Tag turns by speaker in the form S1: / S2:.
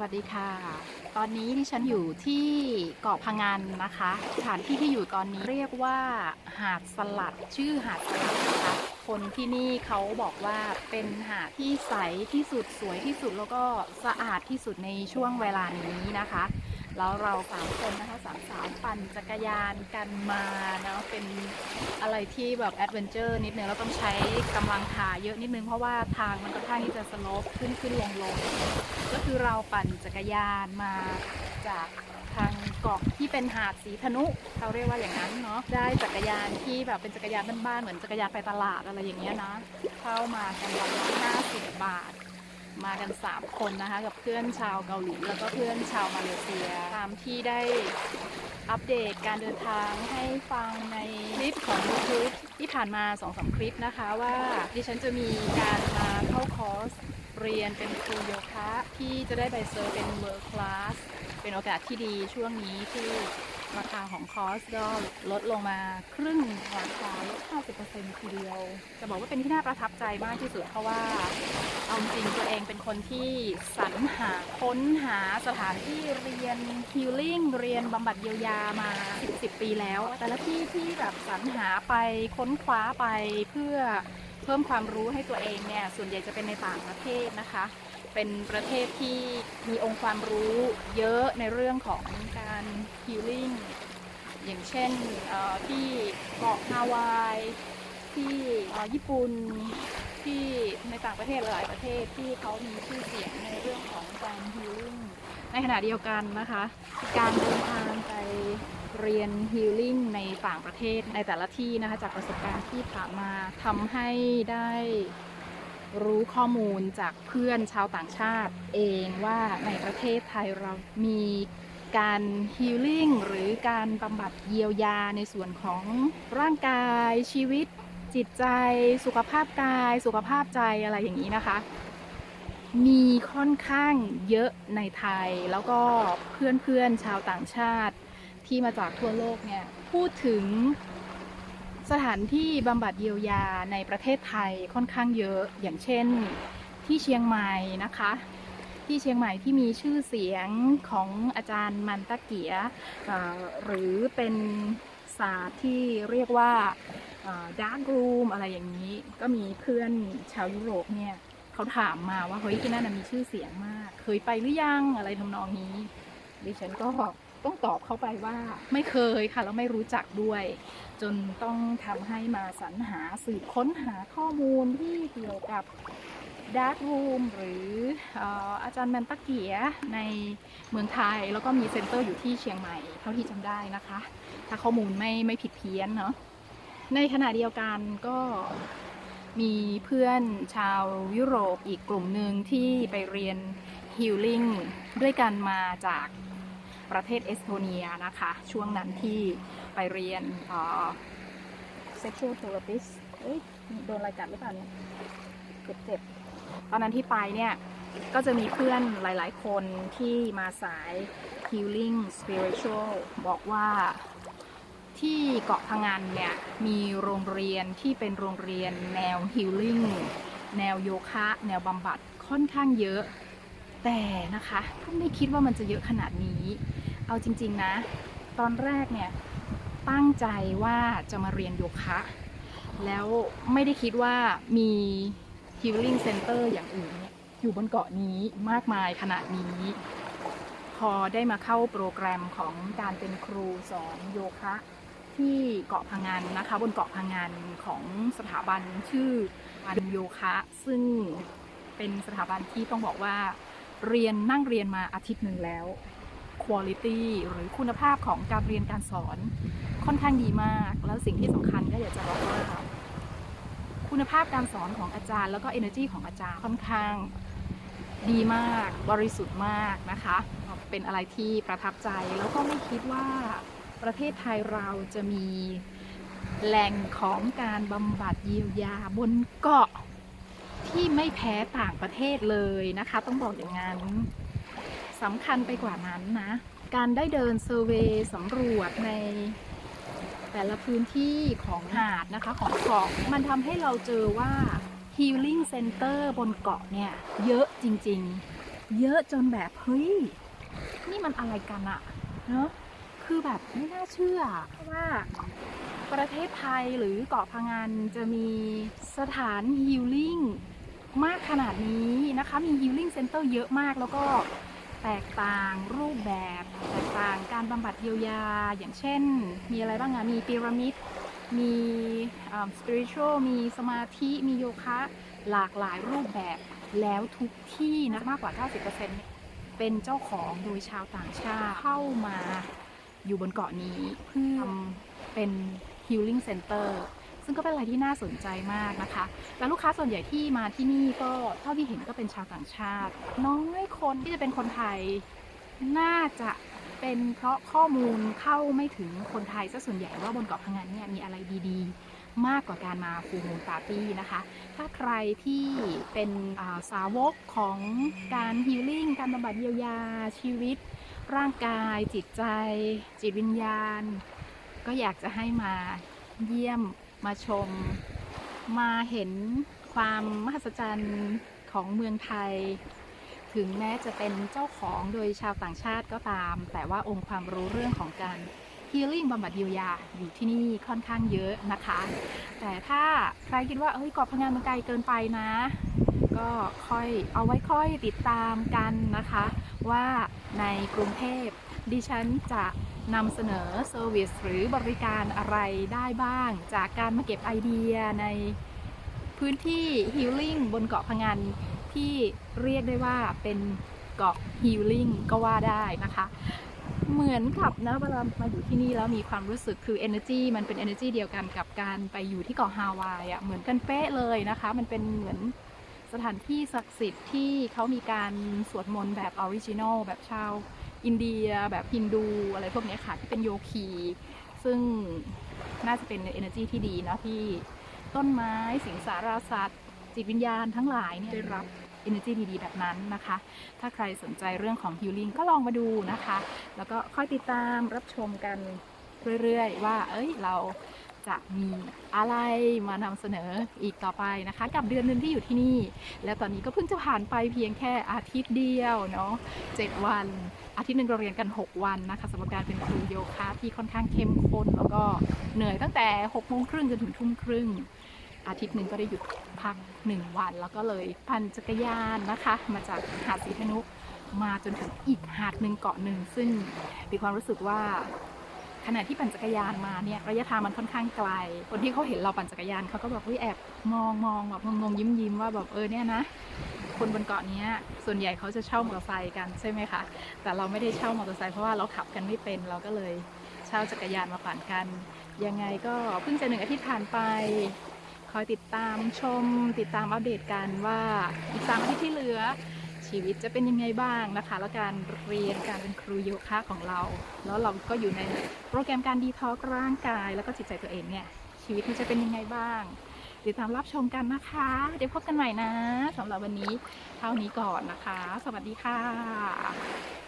S1: วัสดีค่ะ ตอนนี้ที่ฉันอยู่ที่เกาะพังงานนะคะ สถานที่ที่อยู่ตอนนี้เรียกว่า หาดสลัด ชื่อหาดสลัดนะคะ คนที่นี่เขาบอกว่าเป็นหาดที่ใสที่สุดสวยที่สุดแล้วก็สะอาดที่สุดในช่วงเวลานี้นะคะ แล้วเราสามคนนะคะสามสาวปั่นจักรยานกันมาเนาะเป็นอะไรที่แบบแอดเวนเจอร์นิดนึงแล้วต้องใช้กำลังขาเยอะนิดนึง เพราะว่าทางมันค่อนข้างที่จะสโลปขึ้นขึ้นลงลงก็คือเราปั่นจักรยานมาจากทางเกาะที่เป็นหาดสีธนุเขาเรียกว่าอย่างนั้นเนาะได้จักรยานที่แบบเป็นจักรยานบ้านๆเหมือนจักรยานไปตลาดอะไรอย่างเงี้ยนะเข้ามากันวันละห้าสิบบาท มากัน 3 คนนะคะ กับเพื่อนชาวเกาหลีแล้วก็เพื่อนชาวมาเลเซีย ตามที่ได้อัปเดตการเดินทางให้ฟังในคลิปของ YouTube ที่ผ่านมา2อสคลิปนะคะว่าดิฉันจะมีการมาเข้าคอร์สเรียนเป็นครูโยคะที่จะได้ใบเซอร์เป็น World Class เป็นโอกาสที่ดีช่วงนี้ที่ ราคาของคอร์สก็ลดลงมาครึ่งราคาลด 50%ทีเดียว จะบอกว่าเป็นที่น่าประทับใจมากที่สุดเพราะว่าเอาจริงตัวเองเป็นคนที่สรรหาค้นหาสถานที่เรียนฮิลลิ่งเรียนบำบัดเยียวยามา 10 10 ปีแล้ว แต่ละที่ที่แบบสรรหาไปค้นคว้าไปเพื่อเพิ่มความรู้ให้ตัวเองเนี่ยส่วนใหญ่จะเป็นในต่างประเทศนะคะ เป็นประเทศที่มีองค์ความรู้เยอะในเรื่องของการฮิลลิ่งอย่างเช่นที่เกาะฮาวาย ที่ญี่ปุ่นที่ในต่างประเทศหลายประเทศที่เขามีชื่อเสียงในเรื่องของการฮีลิ่งในขณะเดียวกันนะคะ การเดินทางไปเรียนฮีลิ่งในต่างประเทศในแต่ละที่นะคะจากประสบการณ์ที่ผ่านมาทำให้ได้ รู้ข้อมูลจากเพื่อนชาวต่างชาติ เองว่าในประเทศไทยเรามีการฮีลิ่งหรือการบำบัดเยียวยาในส่วนของร่างกายชีวิต จิตใจ สุขภาพกาย สุขภาพใจอะไรอย่างนี้นะคะ มีค่อนข้างเยอะในไทยแล้วก็เพื่อนๆชาวต่างชาติที่มาจากทั่วโลกเนี่ยพูดถึง สถานที่บำบัดเยียวยาในประเทศไทยค่อนข้างเยอะอย่างเช่นที่เชียงใหม่นะคะ ที่เชียงใหม่ที่มีชื่อเสียงของอาจารย์มันตะเกียหรือเป็นศาสตร์ที่เรียกว่าดาร์กรูมอะไรอย่างนี้ ก็มีเพื่อนชาวยุโรปเนี่ยเขาถามมาว่าเฮ้ยที่นั่นมีชื่อเสียงมาก เคยไปหรือยังอะไรทำนองนี้ดิฉันก็ ต้องตอบเขาไปว่าไม่เคยค่ะแล้วไม่รู้จักด้วย จนต้องทำให้มาสรรหาสืบค้นหาข้อมูลที่เกี่ยวกับดาร์กรูมหรือเอ่ออาจารย์แมนตะเกียในเมืองไทย แล้วก็มีเซ็นเตอร์อยู่ที่เชียงใหม่เท่าที่จำได้นะคะ ถ้าข้อมูลไม่ไม่ผิดเพี้ยนเนาะในขณะเดียวกันก็มีเพื่อนชาวยุโรปอีกกลุ่มหนึ่งที่ไปเรียนฮิลลิ่งด้วยกันมาจาก ประเทศเอสโตเนียนะคะ ช่วงนั้นที่ไปเรียนเอ่อ sexual therapist เอ้ยโดนอะไรกัดหรือเปล่าเนี่ยเจ็บๆตอนนั้นที่ไปเนี่ย ก็จะมีเพื่อนหลาย ๆ คนที่มาสาย healing spiritual บอกว่าที่เกาะพังงานเนี่ย มีโรงเรียนที่เป็นโรงเรียนแนวฮิลลิ่งแนวโยคะ แนวบำบัดค่อนข้างเยอะ แต่นะคะก็ไม่คิดว่ามันจะเยอะขนาดนี้ เอาจริง ๆนะ ตอนแรกเนี่ยตั้งใจว่าจะมาเรียนโยคะ แล้วไม่ได้คิดว่ามี Healing Center อย่างอื่นเนี่ยอยู่บนเกาะนี้มากมายขนาดนี้ พอได้มาเข้าโปรแกรมของการเป็นครูสอนโยคะที่เกาะพังงานนะคะบนเกาะพังงานของสถาบันชื่ออันโยคะ ซึ่งเป็นสถาบันที่ต้องบอกว่า เรียนนั่งเรียนมาอาทิตย์หนึ่งแล้ว Quality หรือคุณภาพของการเรียนการสอนค่อนข้างดีมาก แล้วสิ่งที่สำคัญก็อยากจะบอกว่า คุณภาพการสอนของอาจารย์ แล้วก็ energy ของอาจารย์ค่อนข้างดีมาก บริสุทธิ์มากนะคะ เป็นอะไรที่ประทับใจ แล้วก็ไม่คิดว่าประเทศไทยเราจะมีแหล่งของการบำบัดเยียวยาบนเกาะ ที่ไม่แพ้ต่างประเทศเลยนะคะ ต้องบอกอย่างนั้นสำคัญไปกว่านั้นนะ การได้เดินเซอร์เวย์สำรวจในแต่ละพื้นที่ของหาดนะคะของเกาะมันทำให้เราเจอว่า Healing Center บนเกาะเนี่ย เยอะจริงๆ เยอะจนแบบ เฮ้ย นี่มันอะไรกันอะเนอะคือแบบไม่น่าเชื่อว่าประเทศไทยหรือเกาะพังงานจะมีสถานฮิลลิ่ง มากขนาดนี้นะคะ มีฮิลลิ่งเซ็นเตอร์เยอะมากแล้วก็แตกต่างรูปแบบ แตกต่างการบำบัดเยียวยา อย่างเช่น มีอะไรบ้างอะมีพีระมิด มีสปิริต u a l มีสมาธิ มีโยคะ หลากหลายรูปแบบแล้วทุกที่นะมากกว่า 90%เนี่ยเป็นเจ้าของโดยชาวต่างชาติเข้ามาอยู่บนเกาะนี้เพื่อเป็น healing center ซึ่งก็เป็นอะไรที่น่าสนใจมากนะคะ แล้วลูกค้าส่วนใหญ่ที่มาที่นี่ก็เท่าที่เห็นก็เป็นชาวต่างชาติ น้อยคนที่จะเป็นคนไทยน่าจะเป็นเพราะข้อมูลเข้าไม่ถึงคนไทยซะส่วนใหญ่ว่าบนเกาะพังงานเนี่ยมีอะไรดีๆ มากกว่าการมาฟูมูลปาร์ตี้นะคะ ถ้าใครที่เป็นาสาวกของการฮีลิ่งการบำบัดเยียวยาชีวิต ร่างกาย จิตใจ จิตวิญญาณ ก็อยากจะให้มาเยี่ยม มาชมมาเห็นความมหัศจรรย์ของเมืองไทย ถึงแม้จะเป็นเจ้าของโดยชาวต่างชาติก็ตาม แต่ว่าองค์ความรู้เรื่องของการ healing บำบัดเยียวยาอยู่ที่นี่ค่อนข้างเยอะนะคะ แต่ถ้าใครคิดว่าเฮ้ยกาะพังงานมันไกลเกินไปนะ ก็ค่อยเอาไว้ค่อยติดตามกันนะคะ ว่าในกรุงเทพ ดิฉันจะนำเสนอเซอร์วิสหรือบริการอะไรได้บ้าง จากการมาเก็บไอเดียในพื้นที่ Healing บนเกาะพังงานที่เรียกได้ว่าเป็นเกาะ Healing ก็ว่าได้นะคะ เหมือนกับนะเวลามาอยู่ที่นี่แล้วมีความรู้สึกคือ energy มันเป็น energy เดียวกันกับการไปอยู่ที่เกาะฮาวายอะ่ะเหมือนกันเป๊ะเลยนะคะ มันเป็นเหมือนสถานที่ศักดิ์สิทธิ์ที่เขามีการสวดมนต์แบบออริจินอลแบบชาว อินเดียแบบฮินดูอะไรพวกนี้ค่ะที่เป็นโยคี ซึ่งน่าจะเป็น energy ที่ดีนะที่ต้นไม้สิงสาราสัตว์ จิตวิญญาณทั้งหลายเนี่ยได้รับ energy ดีๆ แบบนั้นนะคะ ถ้าใครสนใจเรื่องของ healing ก็ลองมาดูนะคะ แล้วก็ค่อยติดตามรับชมกันเรื่อยๆ ว่า เอ้ยเรา จะมีอะไรมานำเสนออีกต่อไปนะคะ กับเดือนหนึ่งที่อยู่ที่นี่ และตอนนี้ก็เพิ่งจะผ่านไปเพียงแค่อาทิตย์เดียวเนาะเจ็ดวัน อาทิตย์หนึ่งเราเรียนกัน 6 วันนะคะสำหรับการเป็นครูโยคะที่ค่อนข้างเข้มข้นแล้วก็เหนื่อยตั้งแต่6โมงครึ่งจนถึงทุ่มครึ่งอาทิตย์หนึ่งก็ได้หยุดพักหนึ่งวัน แล้วก็เลยปั่นจักรยานนะคะ มาจากหาดสีธนุมาจนถึงอีกหาดหนึ่งเกาะหนึ่งซึ่งมีความรู้สึกว่า ขณะที่ปั่นจักรยานมาเนี่ยระยะทางมันค่อนข้างไกล คนที่เขาเห็นเราปั่นจักรยานเขาก็แบบเฮ้ยแอบมองมองแบบงงๆยิ้มยิ้มๆว่าแบบเออเนี่ยนะ คนบนเกาะนี้ส่วนใหญ่เขาจะเช่ามอเตอร์ไซค์กันใช่ไหมคะแต่เราไม่ได้เช่ามอเตอร์ไซค์เพราะว่าเราขับกันไม่เป็นเราก็เลยเช่าจักรยานมาปั่นกัน ยังไงก็เพิ่งจะหนึ่งอาทิตย์ผ่านไปคอยติดตามชมติดตามอัปเดตกันว่าอีกสามอาทิตย์ที่เหลือ ชีวิตจะเป็นยังไงบ้างนะคะ แล้วการเรียนการเป็นครูโยคะของเรา แล้วเราก็อยู่ในโปรแกรมการดีท็อกร่างกาย แล้วก็จิตใจตัวเองเนี่ยชีวิตมันจะเป็นยังไงบ้างติดตามรับชมกันนะคะ เดี๋ยวพบกันใหม่นะสำหรับวันนี้เท่านี้ก่อนนะคะ สวัสดีค่ะ